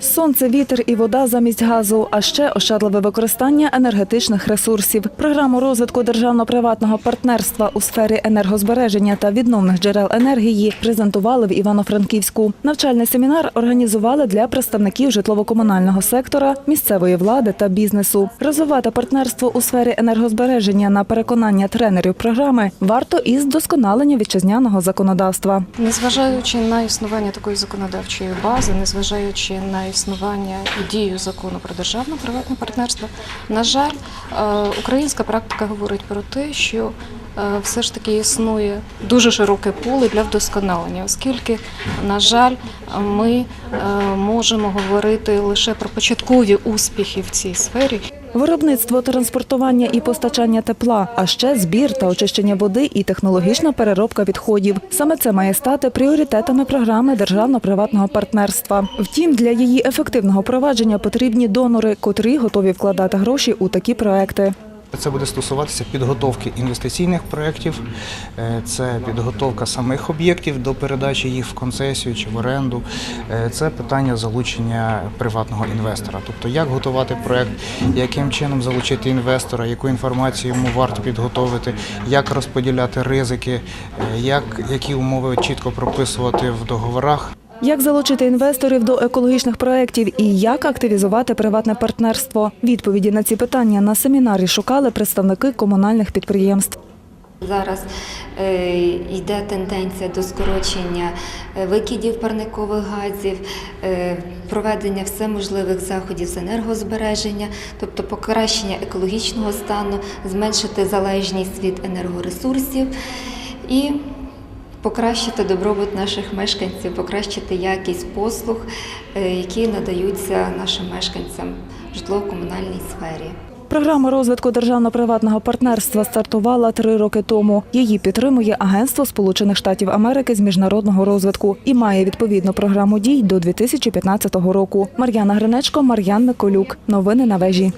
Сонце, вітер і вода замість газу, а ще ощадливе використання енергетичних ресурсів. Програму розвитку державно-приватного партнерства у сфері енергозбереження та відновних джерел енергії презентували в Івано-Франківську. Навчальний семінар організували для представників житлово-комунального сектора, місцевої влади та бізнесу. Розвивати партнерство у сфері енергозбереження на переконання тренерів програми варто із досконалення вітчизняного законодавства. Незважаючи на існування такої законодавчої бази, незважаючи на існування і дію закону про державне приватне партнерство, на жаль, е, українська практика говорить про те, що все ж таки існує дуже широке поле для вдосконалення, оскільки, на жаль, ми е, можемо говорити лише про початкові успіхи в цій сфері. Виробництво, транспортування і постачання тепла, а ще збір та очищення води і технологічна переробка відходів. Саме це має стати пріоритетами програми державно-приватного партнерства. Втім, для її ефективного провадження потрібні донори, котрі готові вкладати гроші у такі проекти. Це буде стосуватися підготовки інвестиційних проєктів, е, це підготовка самих об'єктів до передачі їх в концесію чи в оренду. Е, Це питання залучення приватного інвестора. Тобто, як готувати проєкт, яким чином залучити інвестора, яку інформацію йому варто підготовити, як розподіляти ризики, е, як, які умови чітко прописувати в договорах. Як залучити інвесторів до екологічних проєктів і як активізувати приватне партнерство? Відповіді на ці питання на семінарі шукали представники комунальних підприємств. Зараз е, йде тенденція до скорочення е, викидів парникових газів, е, проведення всеможливих заходів з енергозбереження, тобто покращення екологічного стану, зменшити залежність від енергоресурсів і покращити добробут наших мешканців, покращити якість послуг, е, які надаються нашим мешканцям в житлово-комунальній сфері. Програма розвитку державно-приватного партнерства стартувала три роки тому. Її підтримує Агентство Сполучених Штатів Америки з міжнародного розвитку і має відповідну програму дій до 2015 року. Мар'яна Гринечко, Мар'ян Миколюк. Новини на вежі.